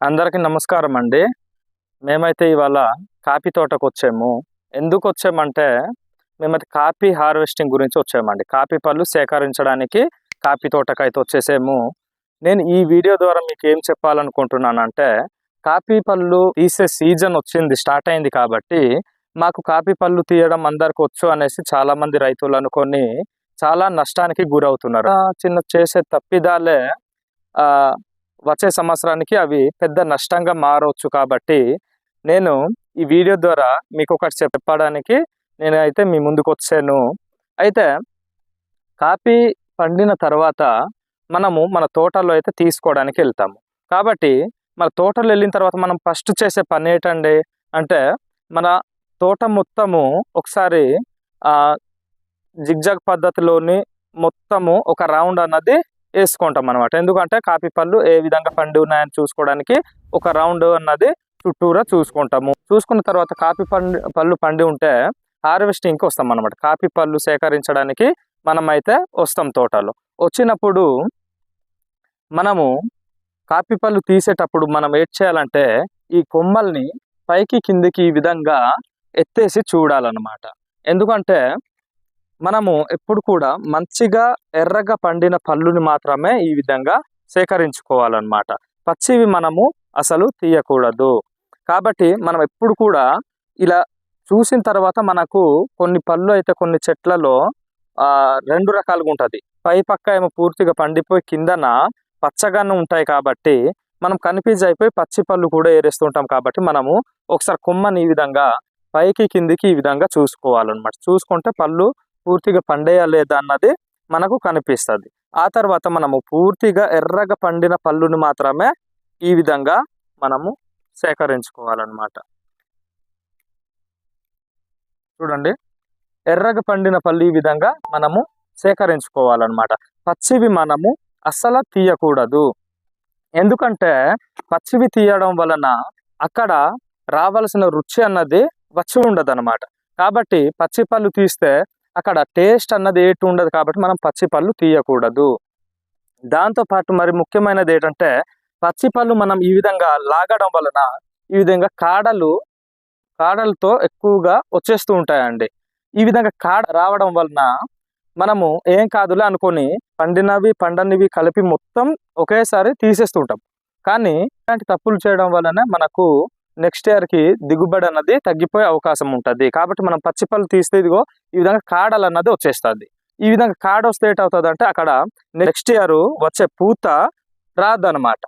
అందరికీ నమస్కారం అండి మేమైతే ఇవాళ కాఫీ తోటకు వచ్చాము ఎందుకు వచ్చామంటే మేమైతే కాఫీ హార్వెస్టింగ్ గురించి వచ్చామండి. కాఫీ పళ్ళు సేకరించడానికి కాఫీ తోటకు అయితే వచ్చేసాము. నేను ఈ వీడియో ద్వారా మీకు ఏం చెప్పాలనుకుంటున్నానంటే కాఫీ పళ్ళు తీసే సీజన్ వచ్చింది స్టార్ట్ అయింది కాబట్టి మాకు కాఫీ పళ్ళు తీయడం అందరికి వచ్చు అనేసి చాలా మంది రైతులు అనుకొని చాలా నష్టానికి గురవుతున్నారు. చిన్న చేసే తప్పిదాలే ఆ, వచ్చే సంవత్సరానికి అవి పెద్ద నష్టంగా మారవచ్చు కాబట్టి నేను ఈ వీడియో ద్వారా మీకు ఒకటి చెప్పడానికి నేను అయితే మీ ముందుకు వచ్చాను. అయితే కాఫీ పండిన తర్వాత మనము మన తోటలో అయితే తీసుకోవడానికి వెళ్తాము. కాబట్టి మన తోటలో వెళ్ళిన తర్వాత మనం ఫస్ట్ చేసే పని ఏంటండి అంటే మన తోట మొత్తము ఒకసారి జిగ్జాగ్ పద్ధతిలోని మొత్తము ఒక రౌండ్ అన్నది వేసుకుంటాం అనమాట ఎందుకంటే కాఫీ పళ్ళు ఏ విధంగా పండి ఉన్నాయని చూసుకోవడానికి ఒక రౌండ్ అన్నది చుట్టూరా చూసుకుంటాము. చూసుకున్న తర్వాత కాఫీ పండు పళ్ళు పండి ఉంటే హార్వెస్టింగ్కి వస్తాం అనమాట కాఫీ పళ్ళు సేకరించడానికి మనం అయితే వస్తాం తోటలో. వచ్చినప్పుడు మనము కాఫీ పళ్ళు తీసేటప్పుడు మనం ఏం చేయాలంటే ఈ కొమ్మల్ని పైకి కిందికి ఈ విధంగా ఎత్తేసి చూడాలన్నమాట. ఎందుకంటే మనము ఎప్పుడు కూడా మంచిగా ఎర్రగా పండిన పళ్ళుని మాత్రమే ఈ విధంగా సేకరించుకోవాలన్నమాట. పచ్చివి మనము అసలు తీయకూడదు. కాబట్టి మనం ఎప్పుడు కూడా ఇలా చూసిన తర్వాత మనకు కొన్ని పళ్ళు అయితే కొన్ని చెట్లలో ఆ రెండు రకాలుగా ఉంటుంది. పై పక్క ఏమో పూర్తిగా పండిపోయి కిందన పచ్చగానే ఉంటాయి కాబట్టి మనం కన్ఫ్యూజ్ అయిపోయి పచ్చి పళ్ళు కూడా ఏరేస్తుంటాం కాబట్టి మనము ఒకసారి కొమ్మని ఈ విధంగా పైకి కిందికి ఈ విధంగా చూసుకోవాలన్నమాట. చూసుకుంటే పళ్ళు పూర్తిగా పండేయా లేదా అన్నది మనకు కనిపిస్తుంది. ఆ తర్వాత మనము పూర్తిగా ఎర్రగా పండిన పళ్ళుని మాత్రమే ఈ విధంగా మనము సేకరించుకోవాలన్నమాట. చూడండి. ఎర్రగా పండిన పళ్ళు ఈ విధంగా మనము సేకరించుకోవాలన్నమాట. పచ్చివి మనము అస్సలు తీయకూడదు. ఎందుకంటే పచ్చివి తీయడం వలన అక్కడ రావాల్సిన రుచి అన్నది వచ్చి ఉండదు కాబట్టి పచ్చి పళ్ళు తీస్తే అక్కడ టేస్ట్ అన్నది ఏటు ఉండదు కాబట్టి మనం పచ్చి పళ్ళు తీయకూడదు. దాంతో పాటు మరి ముఖ్యమైనది ఏంటంటే పచ్చి పళ్ళు మనం ఈ విధంగా లాగడం వలన ఈ విధంగా కాడలు కాడలతో ఎక్కువగా వచ్చేస్తూ ఉంటాయండి. ఈ విధంగా కాడ రావడం వలన మనము ఏం కాదులే అనుకొని పండినవి పండనివి కలిపి మొత్తం ఒకేసారి తీసేస్తుంటాం కానీ ఇలాంటి తప్పులు చేయడం వలన మనకు నెక్స్ట్ ఇయర్కి దిగుబడి అన్నది తగ్గిపోయే అవకాశం ఉంటుంది. కాబట్టి మనం పచ్చిపళ్ళు తీస్తే ఇదిగో ఈ విధంగా కాడలు అన్నది వచ్చేస్తుంది. ఈ విధంగా కాడ వస్తే ఏటవుతుంది అంటే అక్కడ నెక్స్ట్ ఇయర్ వచ్చే పూత రాదనమాట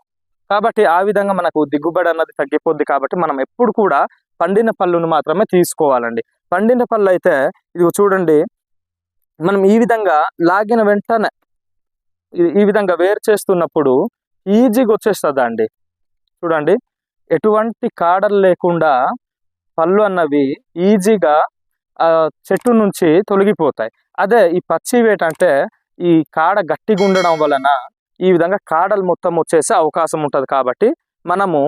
కాబట్టి ఆ విధంగా మనకు దిగుబడి అన్నది తగ్గిపోద్ది కాబట్టి మనం ఎప్పుడు కూడా పండిన పళ్ళును మాత్రమే తీసుకోవాలండి. పండిన పళ్ళు అయితే ఇది చూడండి మనం ఈ విధంగా లాగిన వెంటనే ఈ- విధంగా వేరు చేస్తున్నప్పుడు ఈజీగా వచ్చేస్తుంది అండి చూడండి ఎటువంటి కాడలు లేకుండా పళ్ళు అన్నవి ఈజీగా ఆ చెట్టు నుంచి తొలగిపోతాయి. అదే ఈ పచ్చివి ఏంటంటే ఈ కాడ గట్టిగా ఉండడం వలన ఈ విధంగా కాడలు మొత్తం వచ్చేసే అవకాశం ఉంటుంది కాబట్టి మనము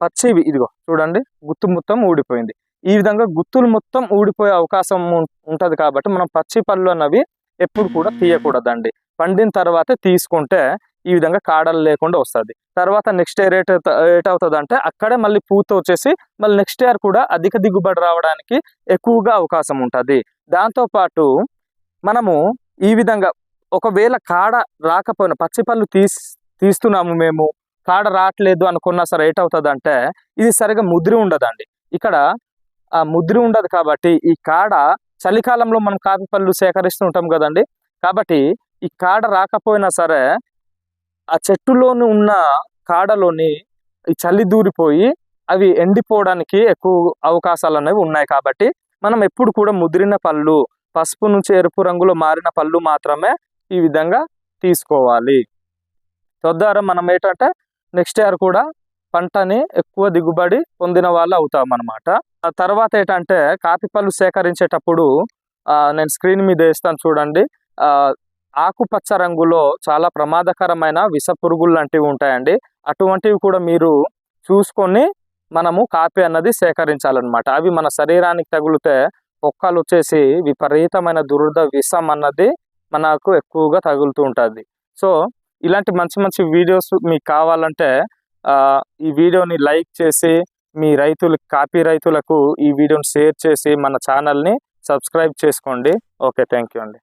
పచ్చివి ఇదిగో చూడండి గుత్తు మొత్తం ఊడిపోయింది. ఈ విధంగా గుత్తులు మొత్తం ఊడిపోయే అవకాశం ఉంటుంది కాబట్టి మనం పచ్చి పళ్ళు అన్నవి ఎప్పుడు కూడా తీయకూడదండి. పండిన తర్వాతే తీసుకుంటే ఈ విధంగా కాడలు లేకుండా వస్తుంది. తర్వాత నెక్స్ట్ ఇయర్ ఏట్ అవుతుంది అంటే అక్కడే మళ్ళీ పూత వచ్చేసి మళ్ళీ నెక్స్ట్ ఇయర్ కూడా అధిక దిగుబడి రావడానికి ఎక్కువగా అవకాశం ఉంటుంది. దాంతోపాటు మనము ఈ విధంగా ఒకవేళ కాడ రాకపోయినా పచ్చిపళ్ళు తీస్ తీస్తున్నాము మేము కాడ రావట్లేదు అనుకున్నా సరే ఏటవుతుంది అంటే ఇది సరిగా ముద్రి ఉండదండి. ఇక్కడ ఆ ముద్రి ఉండదు కాబట్టి ఈ కాడ చలికాలంలో మనం కాఫీ పళ్ళు సేకరిస్తూ ఉంటాం కదండి. కాబట్టి ఈ కాడ రాకపోయినా సరే ఆ చెట్టులోని ఉన్న కాడలోని ఈ చలి దూరిపోయి అవి ఎండిపోవడానికి ఎక్కువ అవకాశాలు అనేవి ఉన్నాయి కాబట్టి మనం ఎప్పుడు కూడా ముదిరిన పళ్ళు పసుపు నుంచి ఎరుపు రంగులో మారిన పళ్ళు మాత్రమే ఈ విధంగా తీసుకోవాలి. తద్వారా మనం ఏంటంటే నెక్స్ట్ ఇయర్ కూడా పంటని ఎక్కువ దిగుబడి పొందిన వాళ్ళు అవుతాం అనమాట ఆ తర్వాత ఏంటంటే కాపీ పళ్ళు సేకరించేటప్పుడు ఆ, నేను స్క్రీన్ మీద వేస్తాను చూడండి. ఆ, ఆకుపచ్చ రంగులో చాలా ప్రమాదకరమైన విష పురుగులు లాంటివి ఉంటాయండి. అటువంటివి కూడా మీరు చూసుకొని మనము కాపీ అన్నది సేకరించాలన్నమాట. అవి మన శరీరానికి తగిలితే పొక్కలు వచ్చేసి విపరీతమైన దురద విషం అన్నది మనకు ఎక్కువగా తగులుతూ ఉంటుంది. సో ఇలాంటి మంచి మంచి వీడియోస్ మీకు కావాలంటే ఈ వీడియోని లైక్ చేసి మీ రైతులు కాపీ రైతులకు ఈ వీడియోని షేర్ చేసి మన ఛానల్ని సబ్స్క్రైబ్ చేసుకోండి. ఓకే థ్యాంక్ యూ అండి.